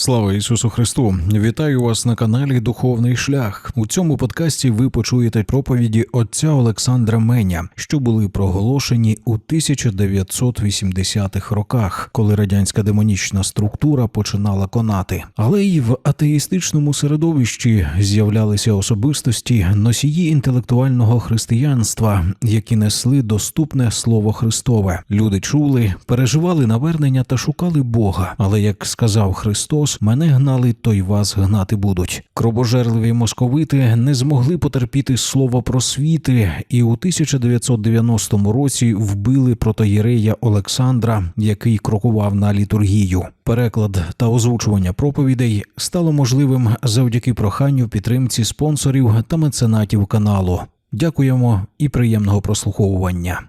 Слава Ісусу Христу! Вітаю вас на каналі Духовний Шлях. У цьому подкасті ви почуєте проповіді отця Олександра Меня, що були проголошені у 1980-х роках, коли радянська демонічна структура починала конати. Але й в атеїстичному середовищі з'являлися особистості носії інтелектуального християнства, які несли доступне слово Христове. Люди чули, переживали навернення та шукали Бога. Але як сказав Христос, мене гнали, то й вас гнати будуть. Кробожерливі московити не змогли потерпіти слово просвіти, і у 1990 році вбили протоєрея Олександра, який крокував на літургію. Переклад та озвучування проповідей стало можливим завдяки проханню підтримці спонсорів та меценатів каналу. Дякуємо і приємного прослуховування.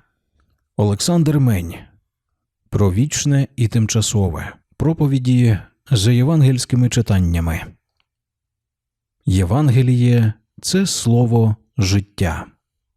Олександр Мень про вічне і тимчасове проповіді за євангельськими читаннями. Євангеліє це слово життя.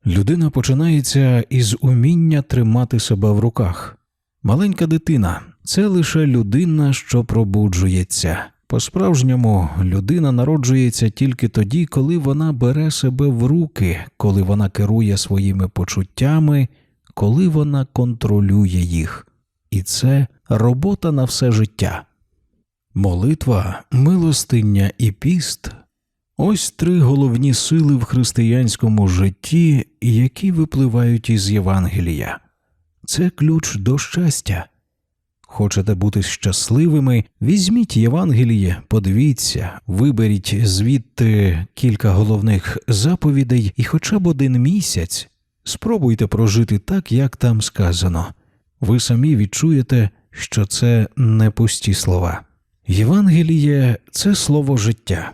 Людина починається із уміння тримати себе в руках. Маленька дитина це лише людина, що пробуджується. По-справжньому людина народжується тільки тоді, коли вона бере себе в руки, коли вона керує своїми почуттями, коли вона контролює їх. І це робота на все життя. Молитва, милостиння і піст ось три головні сили в християнському житті, які випливають із Євангелія. Це ключ до щастя. Хочете бути щасливими, візьміть Євангеліє, подивіться, виберіть звідти кілька головних заповідей і хоча б один місяць спробуйте прожити так, як там сказано. Ви самі відчуєте, що це не пусті слова. Євангеліє це слово життя.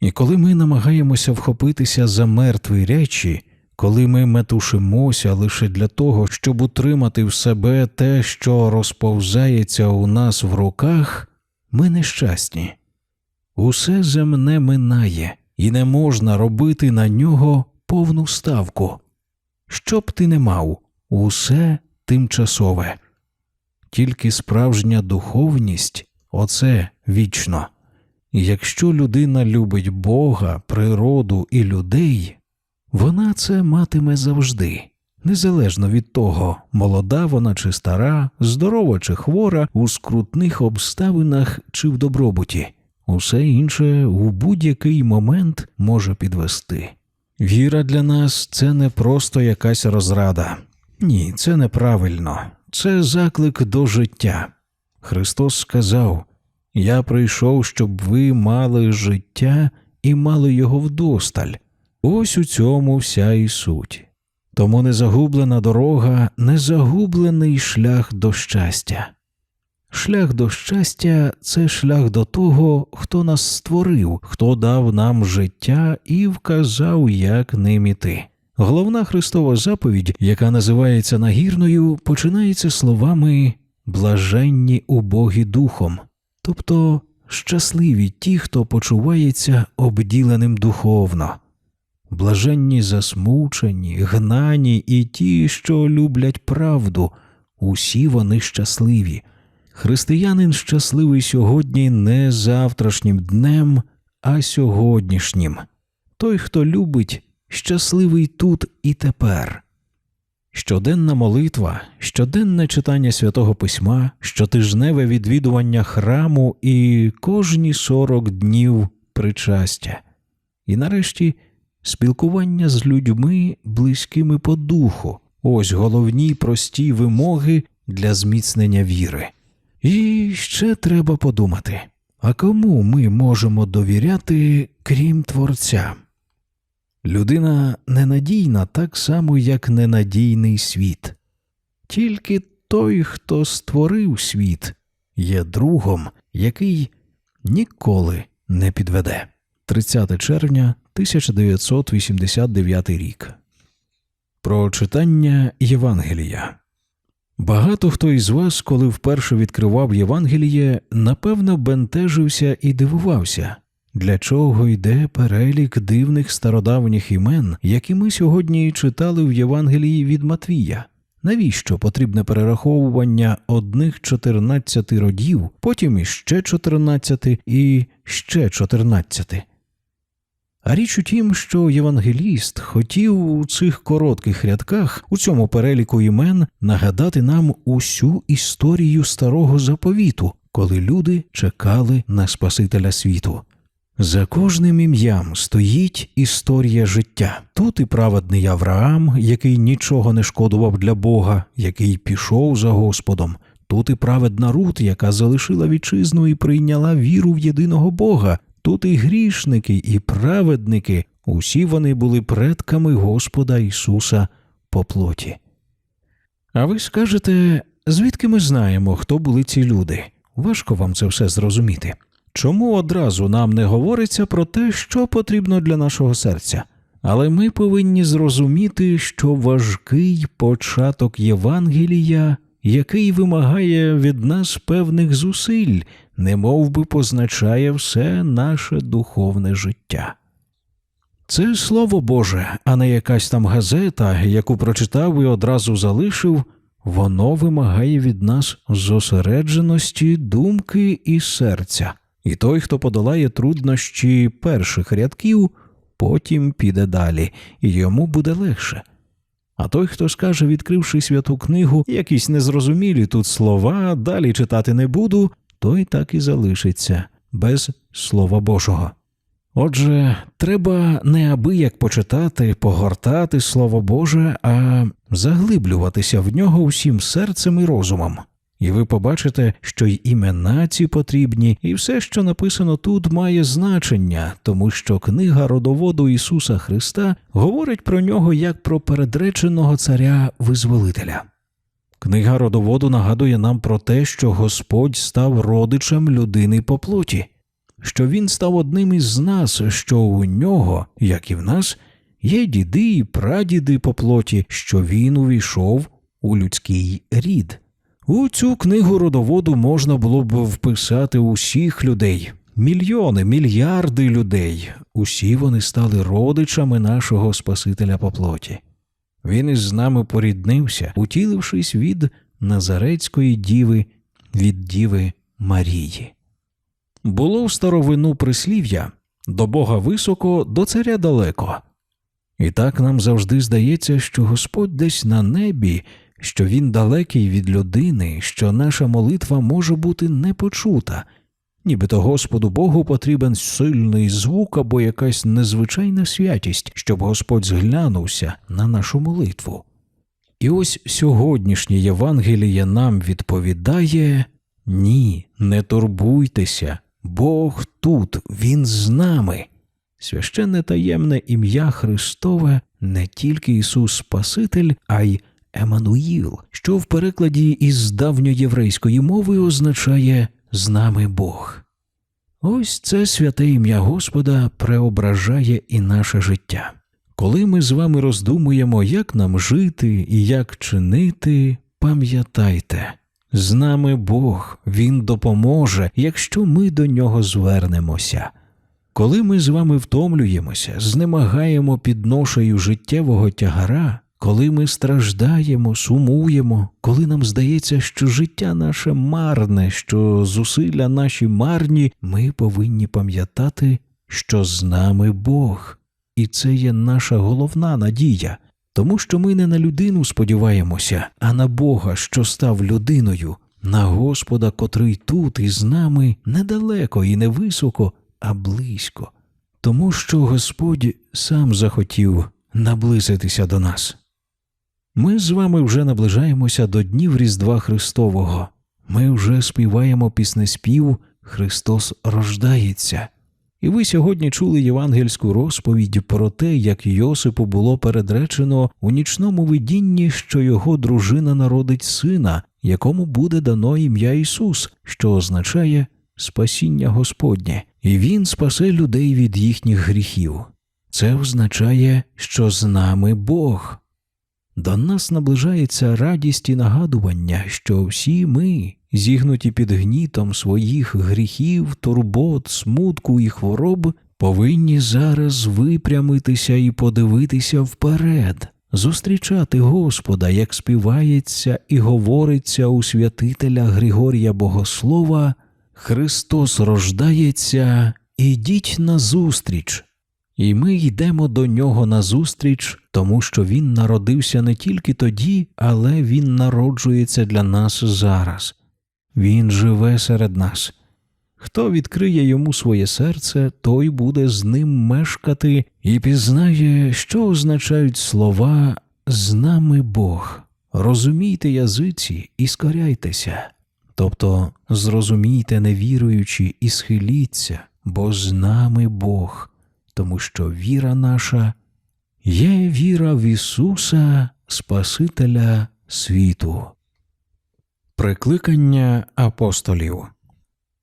І коли ми намагаємося вхопитися за мертві речі, коли ми метушимося лише для того, щоб утримати в себе те, що розповзається у нас в руках, ми нещасні. Усе земне минає, і не можна робити на нього повну ставку. Що б ти не мав, усе тимчасове. Тільки справжня духовність оце вічно. Якщо людина любить Бога, природу і людей, вона це матиме завжди, незалежно від того, молода вона чи стара, здорова чи хвора, у скрутних обставинах чи в добробуті, усе інше у будь-який момент може підвести. Віра для нас це не просто якась розрада. Ні, це неправильно, це заклик до життя. Христос сказав Я прийшов, щоб ви мали життя і мали його вдосталь. Ось у цьому вся і суть. Тому незагублена дорога, незагублений шлях до щастя. Шлях до щастя це шлях до того, хто нас створив, хто дав нам життя і вказав, як ним іти. Головна Христова заповідь, яка називається нагірною, починається словами блаженні убогі духом, тобто щасливі ті, хто почувається обділеним духовно, блаженні засмучені, гнані і ті, що люблять правду, усі вони щасливі. Християнин щасливий сьогодні не завтрашнім днем, а сьогоднішнім. Той, хто любить, щасливий тут і тепер. Щоденна молитва, щоденне читання святого письма, щотижневе відвідування храму і кожні сорок днів причастя, і нарешті спілкування з людьми, близькими по духу, ось головні прості вимоги для зміцнення віри. І ще треба подумати, а кому ми можемо довіряти, крім Творця? Людина ненадійна так само, як ненадійний світ. Тільки той, хто створив світ, є другом, який ніколи не підведе. 30 червня 1989 рік. Про читання Євангелія. Багато хто із вас, коли вперше відкривав Євангеліє, напевно, бентежився і дивувався, для чого йде перелік дивних стародавніх імен, які ми сьогодні читали в Євангелії від Матвія. Навіщо потрібне перераховування одних 14 родів, потім іще 14 і ще 14? А річ у тім, що євангеліст хотів у цих коротких рядках, у цьому переліку імен, нагадати нам усю історію старого заповіту, коли люди чекали на Спасителя світу. За кожним ім'ям стоїть історія життя. Тут і праведний Авраам, який нічого не шкодував для Бога, який пішов за Господом. Тут і праведна Рут, яка залишила вітчизну і прийняла віру в єдиного Бога. Тут і грішники, і праведники, усі вони були предками Господа Ісуса по плоті. А ви скажете, звідки ми знаємо, хто були ці люди? Важко вам це все зрозуміти. Чому одразу нам не говориться про те, що потрібно для нашого серця? Але ми повинні зрозуміти, що важкий початок Євангелія, який вимагає від нас певних зусиль, не би позначає все наше духовне життя. Це слово Боже, а не якась там газета, яку прочитав і одразу залишив, воно вимагає від нас зосередженості, думки і серця. І той, хто подолає труднощі перших рядків, потім піде далі, і йому буде легше. А той, хто скаже, відкривши святу книгу, якісь незрозумілі тут слова, далі читати не буду, той так і залишиться без Слова Божого. Отже, треба не аби як почитати, погортати Слово Боже, а заглиблюватися в нього усім серцем і розумом. І ви побачите, що й імена ці потрібні, і все, що написано тут, має значення, тому що книга родоводу Ісуса Христа говорить про нього як про передреченого царя визволителя. Книга родоводу нагадує нам про те, що Господь став родичем людини по плоті, що Він став одним із нас, що у нього, як і в нас, є діди і прадіди по плоті, що він увійшов у людський рід. У цю книгу родоводу можна було б вписати усіх людей, мільйони, мільярди людей. Усі вони стали родичами нашого Спасителя по плоті. Він із нами поріднився, утілившись від Назарецької діви, від Діви Марії. Було в старовину прислів'я до Бога високо, до царя далеко. І так нам завжди здається, що Господь десь на небі що він далекий від людини, що наша молитва може бути непочута, нібито Господу Богу потрібен сильний звук або якась незвичайна святість, щоб Господь зглянувся на нашу молитву. І ось сьогоднішнє Євангеліє нам відповідає ні, не турбуйтеся, Бог тут, Він з нами. Священне таємне ім'я Христове не тільки Ісус Спаситель, а й Еммануїл, що в перекладі із давньоєврейської мови означає з нами Бог. Ось це святе ім'я Господа преображає і наше життя. Коли ми з вами роздумуємо, як нам жити і як чинити, пам'ятайте, з нами Бог, Він допоможе, якщо ми до нього звернемося. Коли ми з вами втомлюємося, знемагаємо під ношею життєвого тягара, коли ми страждаємо, сумуємо, коли нам здається, що життя наше марне, що зусилля наші марні, ми повинні пам'ятати, що з нами Бог, і це є наша головна надія, тому що ми не на людину сподіваємося, а на Бога, що став людиною, на Господа, котрий тут із нами недалеко і не високо, а близько, тому що Господь сам захотів наблизитися до нас. Ми з вами вже наближаємося до днів Різдва Христового. Ми вже співаємо піснеспів Христос рождається. І ви сьогодні чули євангельську розповідь про те, як Йосипу було передречено у нічному видінні, що його дружина народить сина, якому буде дано ім'я Ісус, що означає спасіння Господнє, і Він спасе людей від їхніх гріхів. Це означає, що з нами Бог. До нас наближається радість і нагадування, що всі ми, зігнуті під гнітом своїх гріхів, турбот, смутку і хвороб, повинні зараз випрямитися і подивитися вперед, зустрічати Господа, як співається і говориться у святителя Григорія Богослова, Христос рождається, ідіть назустріч. І ми йдемо до нього назустріч, тому що Він народився не тільки тоді, але Він народжується для нас зараз. Він живе серед нас. Хто відкриє йому своє серце, той буде з ним мешкати і пізнає, що означають слова з нами Бог. Розумійте язиці і скоряйтеся. Тобто зрозумійте невіруючі і схиліться, бо з нами Бог, тому що віра наша є віра в Ісуса, Спасителя світу. Прикликання апостолів.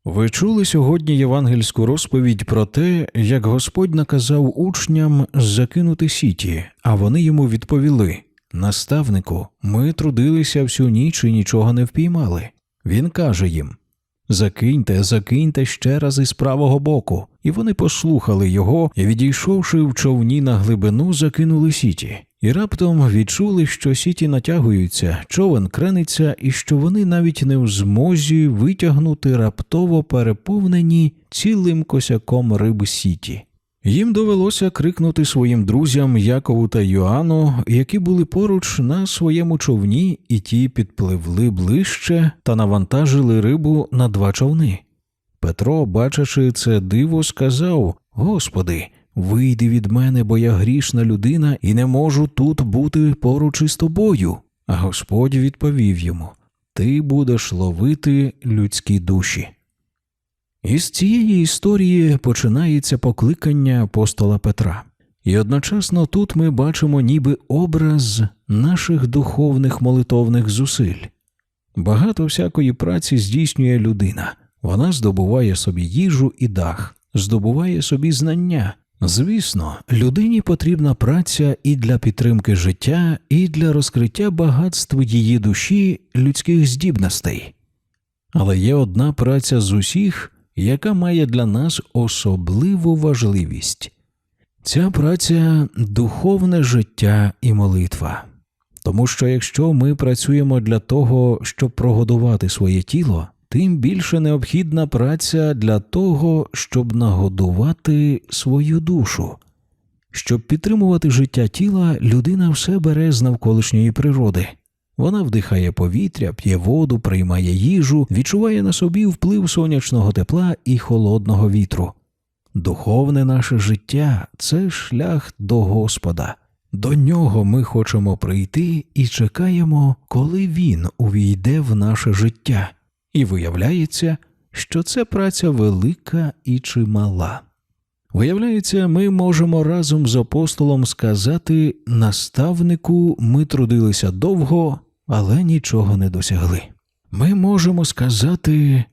Ви чули сьогодні євангельську розповідь про те, як Господь наказав учням закинути сіті, а вони йому відповіли Наставнику, ми трудилися всю ніч і нічого не впіймали. Він каже їм Закиньте, закиньте ще раз із правого боку. І вони послухали його і, відійшовши в човні на глибину, закинули сіті. І раптом відчули, що сіті натягуються, човен крениться, і що вони навіть не в змозі витягнути раптово переповнені цілим косяком риб сіті. Їм довелося крикнути своїм друзям Якову та Йоанну, які були поруч на своєму човні, і ті підпливли ближче та навантажили рибу на два човни. Петро, бачачи це диво, сказав Господи, вийди від мене, бо я грішна людина і не можу тут бути поруч із тобою. А Господь відповів йому Ти будеш ловити людські душі. Із цієї історії починається покликання апостола Петра. І одночасно тут ми бачимо ніби образ наших духовних молитовних зусиль. Багато всякої праці здійснює людина, вона здобуває собі їжу і дах, здобуває собі знання. Звісно, людині потрібна праця і для підтримки життя, і для розкриття багатств її душі людських здібностей. Але є одна праця з усіх, яка має для нас особливу важливість. Ця праця духовне життя і молитва. Тому що якщо ми працюємо для того, щоб прогодувати своє тіло, тим більше необхідна праця для того, щоб нагодувати свою душу. Щоб підтримувати життя тіла, людина все бере з навколишньої природи. Вона вдихає повітря, п'є воду, приймає їжу, відчуває на собі вплив сонячного тепла і холодного вітру. Духовне наше життя це шлях до Господа. До нього ми хочемо прийти і чекаємо, коли Він увійде в наше життя, і виявляється, що це праця велика і чимала. Виявляється, ми можемо разом з апостолом сказати наставнику, ми трудилися довго, але нічого не досягли. Ми можемо сказати,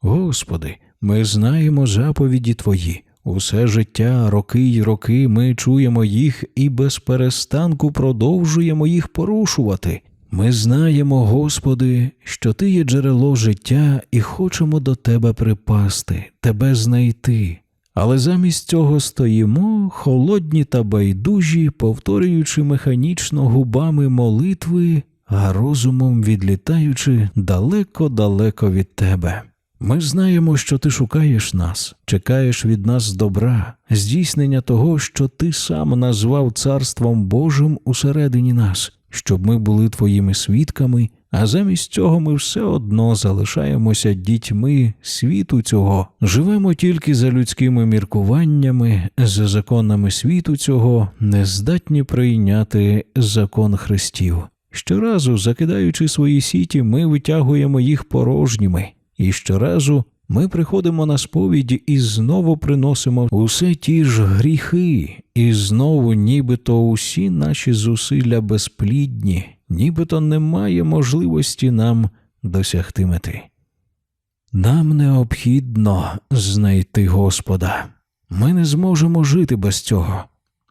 Господи, ми знаємо заповіді Твої. Усе життя, роки й роки ми чуємо їх і без перестанку продовжуємо їх порушувати. Ми знаємо, Господи, що Ти є джерело життя і хочемо до Тебе припасти, Тебе знайти. Але замість цього стоїмо, холодні та байдужі, повторюючи механічно губами молитви, а розумом відлітаючи далеко-далеко від Тебе. Ми знаємо, що ти шукаєш нас, чекаєш від нас добра, здійснення того, що ти сам назвав Царством Божим усередині нас, щоб ми були твоїми свідками, а замість цього ми все одно залишаємося дітьми світу цього, живемо тільки за людськими міркуваннями, за законами світу цього, не здатні прийняти закон Христів. Щоразу, закидаючи свої сіті, ми витягуємо їх порожніми. І щоразу ми приходимо на сповіді і знову приносимо усе ті ж гріхи, і знову нібито усі наші зусилля безплідні, нібито немає можливості нам досягти мети. Нам необхідно знайти Господа. Ми не зможемо жити без цього.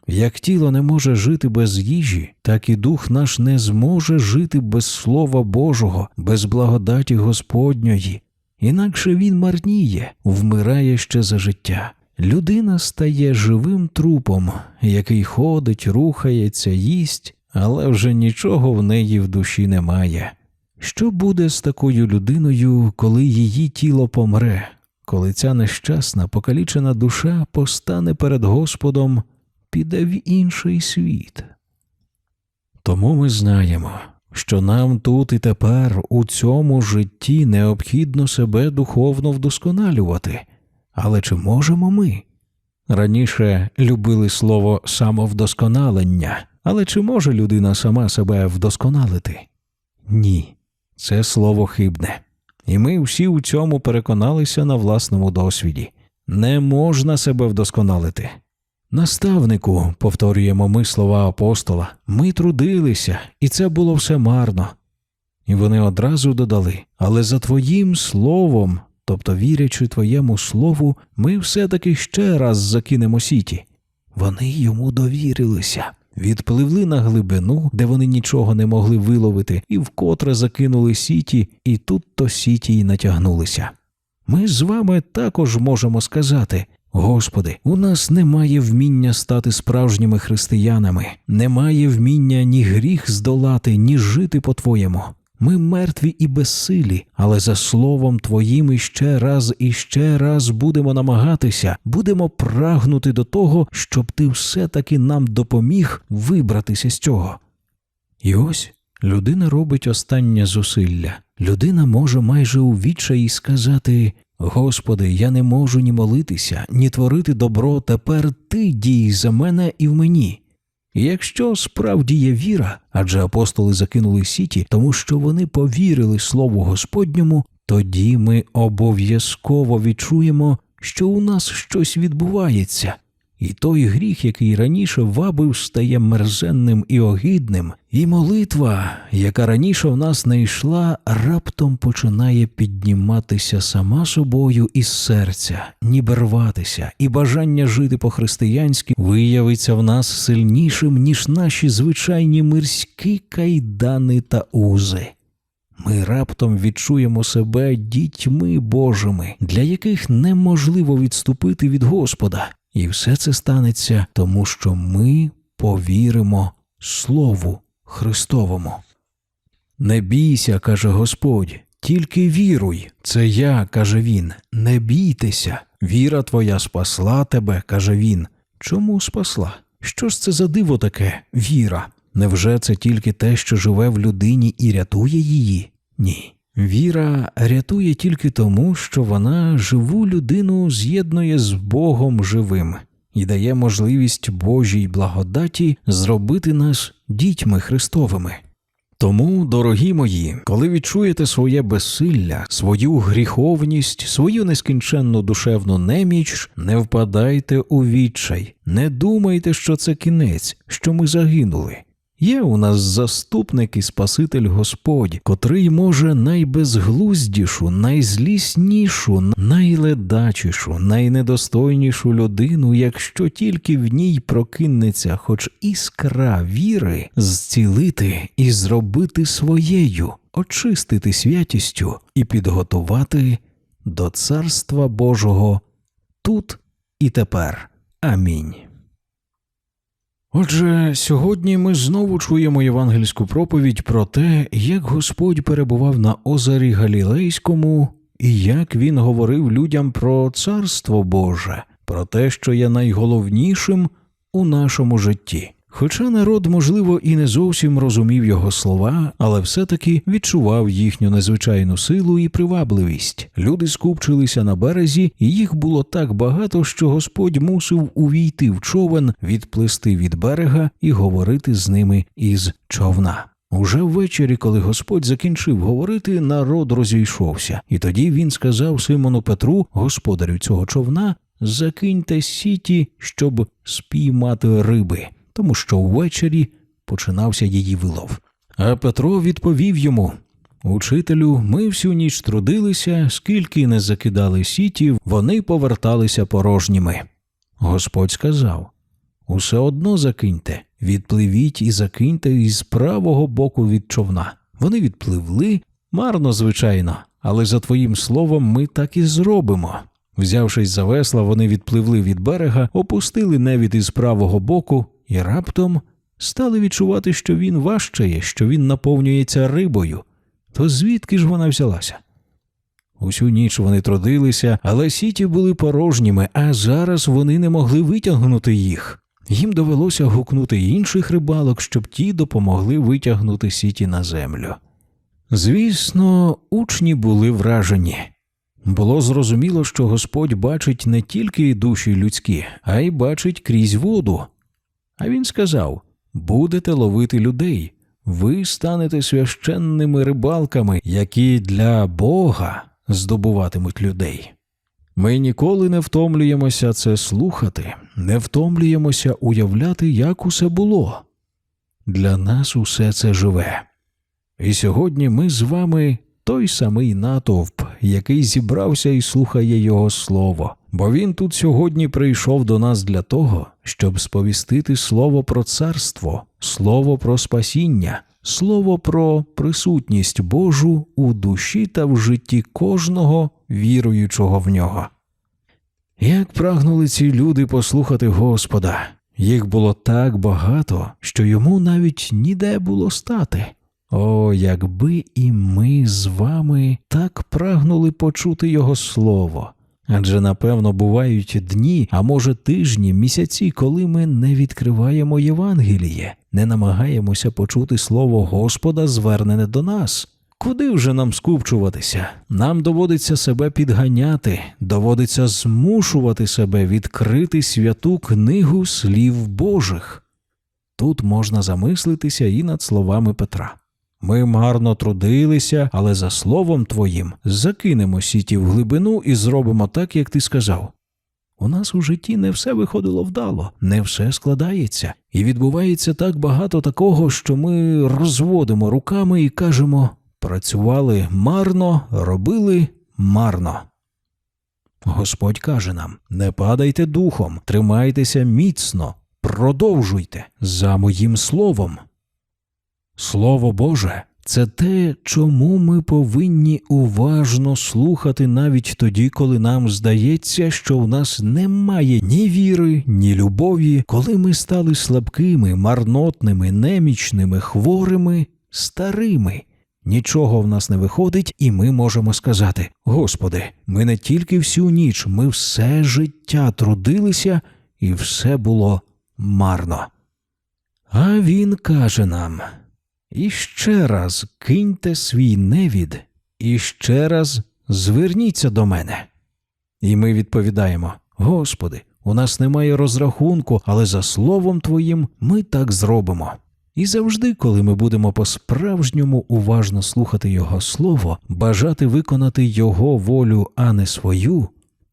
Як тіло не може жити без їжі, так і дух наш не зможе жити без Слова Божого, без благодаті Господньої, інакше він марніє, вмирає ще за життя. Людина стає живим трупом, який ходить, рухається, їсть, але вже нічого в неї в душі немає. Що буде з такою людиною, коли її тіло помре, коли ця нещасна, покалічена душа постане перед Господом, піде в інший світ? Тому ми знаємо, що нам тут і тепер у цьому житті необхідно себе духовно вдосконалювати. Але чи можемо ми? Раніше любили слово самовдосконалення, але чи може людина сама себе вдосконалити? Ні, це слово хибне. І ми всі у цьому переконалися на власному досвіді. Не можна себе вдосконалити. Наставнику, повторюємо ми слова апостола, ми трудилися, і це було все марно. І вони одразу додали, але за твоїм словом, тобто вірячи твоєму слову, ми все-таки ще раз закинемо сіті. Вони йому довірилися, відпливли на глибину, де вони нічого не могли виловити, і вкотре закинули сіті, і тут то сіті й натягнулися. Ми з вами також можемо сказати. Господи, у нас немає вміння стати справжніми християнами, немає вміння ні гріх здолати, ні жити по-твоєму. Ми мертві і безсилі, але за словом Твоїм іще раз і ще раз будемо намагатися, будемо прагнути до того, щоб ти все-таки нам допоміг вибратися з цього. І ось людина робить останнє зусилля. Людина може майже у відчаї сказати Господи, я не можу ні молитися, ні творити добро, тепер Ти дій за мене і в мені. Якщо справді є віра, адже апостоли закинули сіті, тому що вони повірили Слову Господньому, тоді ми обов'язково відчуємо, що у нас щось відбувається, і той гріх, який раніше вабив, стає мерзенним і огидним, і молитва, яка раніше в нас не йшла, раптом починає підніматися сама собою із серця, ніби рватися, і бажання жити по-християнськи виявиться в нас сильнішим, ніж наші звичайні мирські кайдани та узи. Ми раптом відчуємо себе дітьми Божими, для яких неможливо відступити від Господа, і все це станеться, тому що ми повіримо Слову Христовому. Не бійся, каже Господь, тільки віруй. Це я, каже він, не бійтеся. Віра твоя спасла тебе, каже він. Чому спасла? Що ж це за диво таке віра? Невже це тільки те, що живе в людині і рятує її? Ні. Віра рятує тільки тому, що вона живу людину з'єднує з Богом живим і дає можливість Божій благодаті зробити нас дітьми Христовими. Тому, дорогі мої, коли відчуєте своє безсилля, свою гріховність, свою нескінченну душевну неміч, не впадайте у відчай, не думайте, що це кінець, що ми загинули. Є у нас заступник і Спаситель Господь, котрий може найбезглуздішу, найзліснішу, найледачішу, найнедостойнішу людину, якщо тільки в ній прокинеться хоч іскра віри, зцілити і зробити своєю, очистити святістю і підготувати до Царства Божого тут і тепер. Амінь. Отже, сьогодні ми знову чуємо євангельську проповідь про те, як Господь перебував на озері Галілейському і як він говорив людям про Царство Боже, про те, що є найголовнішим у нашому житті. Хоча народ, можливо, і не зовсім розумів його слова, але все-таки відчував їхню незвичайну силу і привабливість. Люди скупчилися на березі, і їх було так багато, що Господь мусив увійти в човен, відплисти від берега і говорити з ними із човна. Уже ввечері, коли Господь закінчив говорити, народ розійшовся, і тоді він сказав Симону Петру, господарю цього човна, закиньте сіті, щоб спіймати риби тому що ввечері починався її вилов. А Петро відповів йому Учителю, ми всю ніч трудилися, скільки не закидали сітів, вони поверталися порожніми. Господь сказав Усе одно закиньте, відпливіть і закиньте із правого боку від човна. Вони відпливли, марно, звичайно, але за твоїм словом ми так і зробимо. Взявшись за весла, вони відпливли від берега, опустили невід із правого боку і раптом стали відчувати, що він важчає, що він наповнюється рибою. То звідки ж вона взялася? Усю ніч вони трудилися, але сіті були порожніми, а зараз вони не могли витягнути їх. Їм довелося гукнути інших рибалок, щоб ті допомогли витягнути сіті на землю. Звісно, учні були вражені. Було зрозуміло, що Господь бачить не тільки душі людські, а й бачить крізь воду. А він сказав: будете ловити людей, ви станете священними рибалками, які для Бога здобуватимуть людей. Ми ніколи не втомлюємося це слухати, не втомлюємося уявляти, як усе було. Для нас усе це живе. І сьогодні ми з вами той самий натовп, який зібрався і слухає Його слово, бо він тут сьогодні прийшов до нас для того, щоб сповістити слово про царство, слово про спасіння, слово про присутність Божу у душі та в житті кожного віруючого в нього. Як прагнули ці люди послухати Господа, їх було так багато, що йому навіть ніде було стати. О, якби і ми з вами так прагнули почути Його слово. Адже напевно бувають дні, а може тижні, місяці, коли ми не відкриваємо Євангеліє, не намагаємося почути слово Господа, звернене до нас. Куди вже нам скупчуватися? Нам доводиться себе підганяти, доводиться змушувати себе відкрити святу книгу слів Божих. Тут можна замислитися і над словами Петра. Ми марно трудилися, але за словом твоїм закинемо сіті в глибину і зробимо так, як ти сказав. У нас у житті не все виходило вдало, не все складається, і відбувається так багато такого, що ми розводимо руками і кажемо працювали марно, робили марно. Господь каже нам не падайте духом, тримайтеся міцно, продовжуйте за моїм словом. Слово Боже це те, чому ми повинні уважно слухати навіть тоді, коли нам здається, що в нас немає ні віри, ні любові, коли ми стали слабкими, марнотними, немічними, хворими, старими. Нічого в нас не виходить, і ми можемо сказати: Господи, ми не тільки всю ніч, ми все життя трудилися, і все було марно. А він каже нам. І ще раз киньте свій невід, і ще раз зверніться до мене. І ми відповідаємо: Господи, у нас немає розрахунку, але за словом Твоїм ми так зробимо. І завжди, коли ми будемо по-справжньому уважно слухати Його Слово, бажати виконати Його волю, а не свою,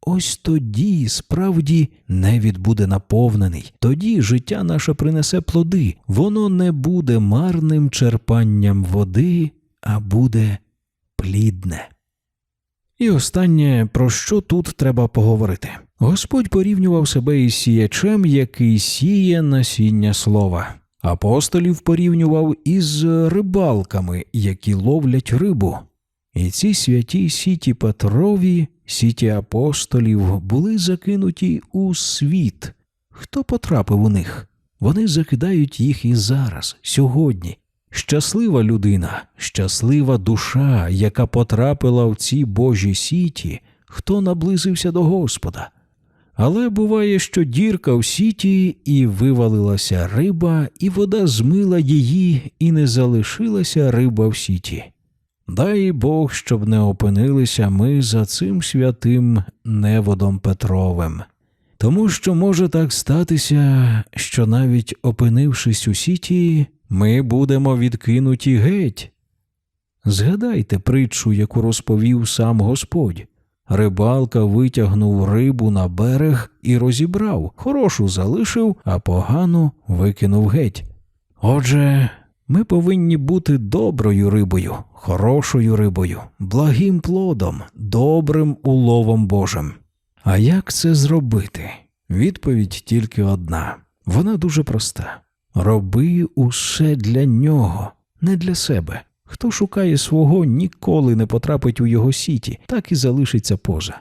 ось тоді справді невід буде наповнений, тоді життя наше принесе плоди, воно не буде марним черпанням води, а буде плідне. І останнє, про що тут треба поговорити. Господь порівнював себе із сіячем, який сіє насіння слова. Апостолів порівнював із рибалками, які ловлять рибу. І ці святі сіті Петрові, сіті апостолів були закинуті у світ. Хто потрапив у них? Вони закидають їх і зараз, сьогодні. Щаслива людина, щаслива душа, яка потрапила в ці Божі сіті, хто наблизився до Господа. Але буває, що дірка в сіті, і вивалилася риба, і вода змила її, і не залишилася риба в сіті. Дай Бог, щоб не опинилися ми за цим святим неводом Петровим. Тому що може так статися, що навіть опинившись у сіті, ми будемо відкинуті геть. Згадайте притчу, яку розповів сам Господь. Рибалка витягнув рибу на берег і розібрав, хорошу залишив, а погану викинув геть. Отже, ми повинні бути доброю рибою, хорошою рибою, благим плодом, добрим уловом Божим. А як це зробити? Відповідь тільки одна. Вона дуже проста. Роби усе для нього, не для себе. Хто шукає свого, ніколи не потрапить у його сіті, так і залишиться поза.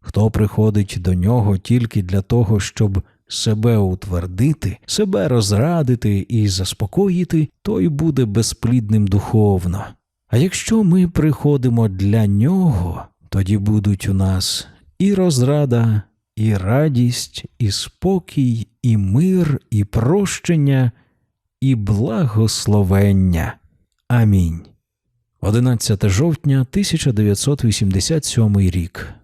Хто приходить до нього тільки для того, щоб себе утвердити, себе розрадити і заспокоїти, той буде безплідним духовно. А якщо ми приходимо для нього, тоді будуть у нас і розрада, і радість, і спокій, і мир, і прощення, і благословення. Амінь. 11 жовтня 1987 рік.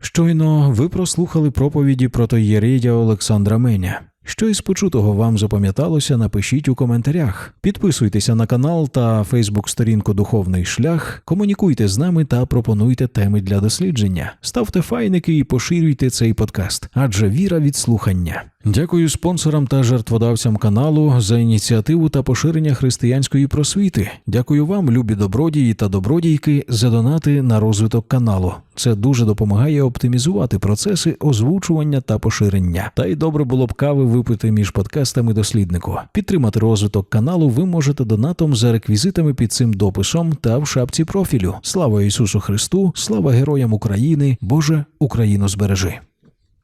Щойно ви прослухали проповіді протоєрія Олександра Меня. Що із почутого вам запам'яталося, напишіть у коментарях. Підписуйтеся на канал та Фейсбук-сторінку Духовний шлях, комунікуйте з нами та пропонуйте теми для дослідження. Ставте файники і поширюйте цей подкаст, адже віра від слухання. Дякую спонсорам та жертводавцям каналу за ініціативу та поширення християнської просвіти. Дякую вам, любі добродії та добродійки, за донати на розвиток каналу. Це дуже допомагає оптимізувати процеси озвучування та поширення. Та й добре було б кави випити між подкастами досліднику. Підтримати розвиток каналу ви можете донатом за реквізитами під цим дописом та в шапці профілю. Слава Ісусу Христу! Слава героям України! Боже, Україну збережи!